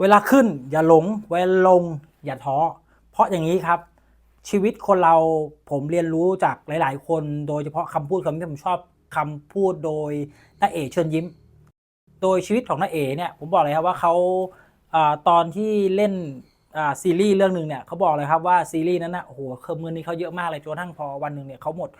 เวลาขึ้นอย่าหลง เวลาลงอย่าท้อ เพราะอย่างนี้ครับ ชีวิตคนเราผมเรียนรู้จากหลาย ๆ คน โดยเฉพาะคำพูดคำที่ผมชอบคำพูดโดยน้าเอ๋เชิญยิ้ม โดยชีวิตของน้าเอ๋เนี่ยผมบอกเลยครับว่าเขาอตอนที่เล่นซีรีส์เรื่องหนึ่งเนี่ยเขาบอกเลยครับว่าซีรีส์นั้นนะโอ้โหเคอมเงินนี้เขาเยอะมากเลยจนกระทั่งพอวันหนึ่งเนี่ยเขาหมด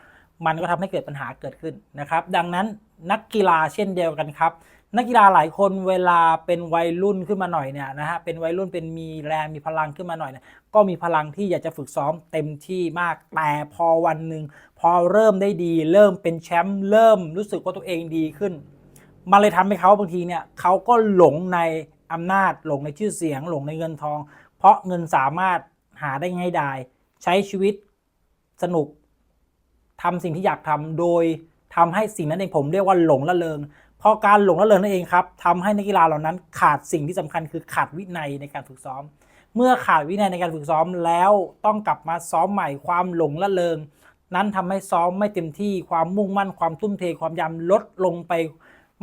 มันก็ทำให้เกิดปัญหาเกิดขึ้นนะครับ ดังนั้นนักกีฬาเช่นเดียวกันครับ นักกีฬาหลายคนเวลาเป็นวัยรุ่นขึ้นมาหน่อยเนี่ยนะฮะเป็นวัยรุ่นเป็นมีแรงมีพลังขึ้นมาหน่อยเนี่ยก็มีพลังที่อยากจะฝึกซ้อมเต็มที่มากแต่พอวันหนึ่งพอเริ่มได้ดี เริ่มเป็นแชมป์เริ่มรู้สึกว่าตัวเองดีขึ้น มันเลยทำให้เขาบางทีเนี่ยเขาก็หลงในอำนาจหลงในชื่อเสียง หลงในเงินทอง เพราะเงินสามารถหาได้ง่ายดายใช้ชีวิตสนุก ทำสิ่งที่อยากทำโดยทำให้สิ่งนั้นเองผมเรียกว่าหลงละเลงพราะการหลงละเลงนั่นเองครับทำให้นักกีฬาเหล่านั้นขาดสิ่งที่สำคัญคือขาดวินัยในการฝึกซ้อม เมื่อขาดวินัยในการฝึกซ้อมแล้วต้องกลับมาซ้อมใหม่ความหลงละเลงนั้นทำให้ซ้อมไม่เต็มที่ความมุ่งมั่นความทุ่มเทความยำลดลงไป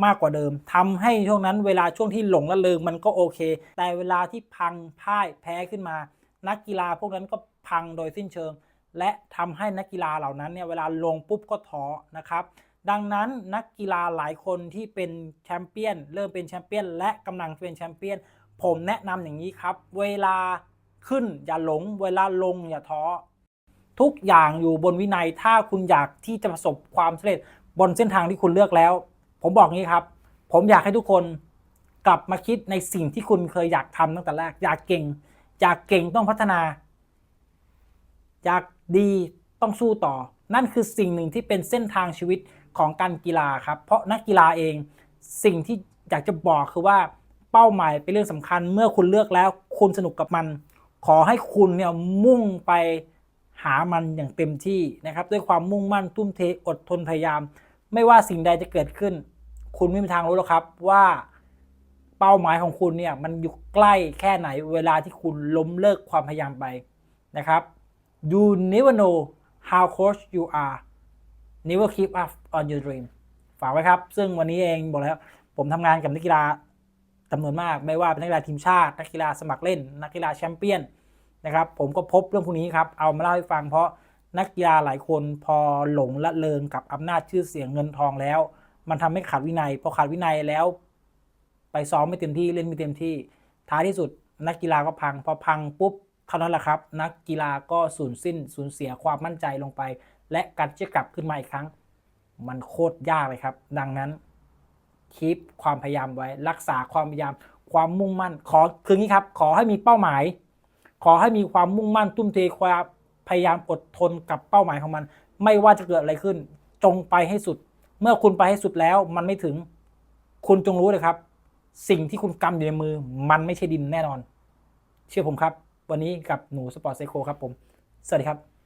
มากกว่าเดิมทำให้ช่วงนั้นเวลาช่วงที่หลงละเลงมันก็โอเค แต่เวลาที่พังพ่ายแพ้ขึ้นมา นักกีฬาพวกนั้นก็พังโดยสิ้นเชิง และทำให้นักกีฬาเหล่านั้นเนี่ยเวลาลงปุ๊บก็ท้อนะครับ ดังนั้นนักกีฬาหลายคนที่เป็นแชมเปี้ยน เริ่มเป็นแชมเปี้ยน และกำลังเป็นแชมเปี้ยน ผมแนะนำอย่างนี้ครับ เวลาขึ้นอย่าหลง เวลาลงอย่าท้อทุกอย่างอยู่บนวินัยถ้าคุณอยากที่จะประสบความสำเร็จบนเส้นทางที่คุณเลือกแล้ว ผมบอกงี้ครับ ผมอยากให้ทุกคนกลับมาคิดในสิ่งที่คุณเคยอยากทำตั้งแต่แรก อยากเก่ง อยากเก่งต้องพัฒนา อยาก ดีต้องสู้ต่อ นั่นคือสิ่งหนึ่งที่เป็นเส้นทางชีวิตของการกีฬาครับ เพราะนักกีฬาเองสิ่งที่อยากจะบอกคือว่าเป้าหมายเป็นเรื่องสำคัญ เมื่อคุณเลือกแล้วคุณสนุกกับมัน ขอให้คุณเนี่ยมุ่งไปหามันอย่างเต็มที่นะครับ ด้วยความมุ่งมั่นทุ่มเทอดทนพยายาม ไม่ว่าสิ่งใดจะเกิดขึ้น คุณไม่มีทางรู้หรอกครับว่าเป้าหมายของคุณเนี่ยมันอยู่ใกล้แค่ไหนเวลาที่คุณล้มเลิกความพยายามไปนะครับ you never know how close you are never keep up on your dream ฝากไว้ครับ ซึ่งวันนี้เองบอกแล้ว ผมทำงานกับนักกีฬาจำนวนมาก ไม่ว่าเป็นนักกีฬาทีมชาติ นักกีฬาสมัครเล่น นักกีฬาแชมเปี้ยนนะครับ ผมก็พบเรื่องพวกนี้ครับ เอามาเล่าให้ฟังเพราะนักกีฬาหลายคนพอหลงละเลงกับอำนาจชื่อเสียงเงินทองแล้ว มันทำให้ขาดวินัย พอขาดวินัยแล้ว ไปซ้อมไม่เต็มที่เล่นไม่เต็มที่ ท้ายที่สุด นักกีฬาก็พัง พอพังปุ๊บ เท่านั้นแหละครับ นักกีฬาก็สูญสิ้นสูญเสียความมั่นใจลงไป และการจะกลับขึ้นมาอีกครั้ง มันโคตรยากเลยครับ ดังนั้นคีปความพยายามไว้ รักษาความพยายาม ความมุ่งมั่น ขอคืองี้ครับ ขอให้มีเป้าหมาย ขอให้มีความมุ่งมั่นทุ่มเทความพยายามอดทนกับเป้าหมายของมัน ไม่ว่าจะเกิดอะไรขึ้น จงไปให้สุด เมื่อคุณไปให้สุดแล้ว มันไม่ถึง คุณจงรู้เลยครับ สิ่งที่คุณกำอยู่ในมือ มันไม่ใช่ดินแน่นอน เชื่อผมครับ วันนี้กับหนูสปอร์ตไซโคครับผม สวัสดีครับ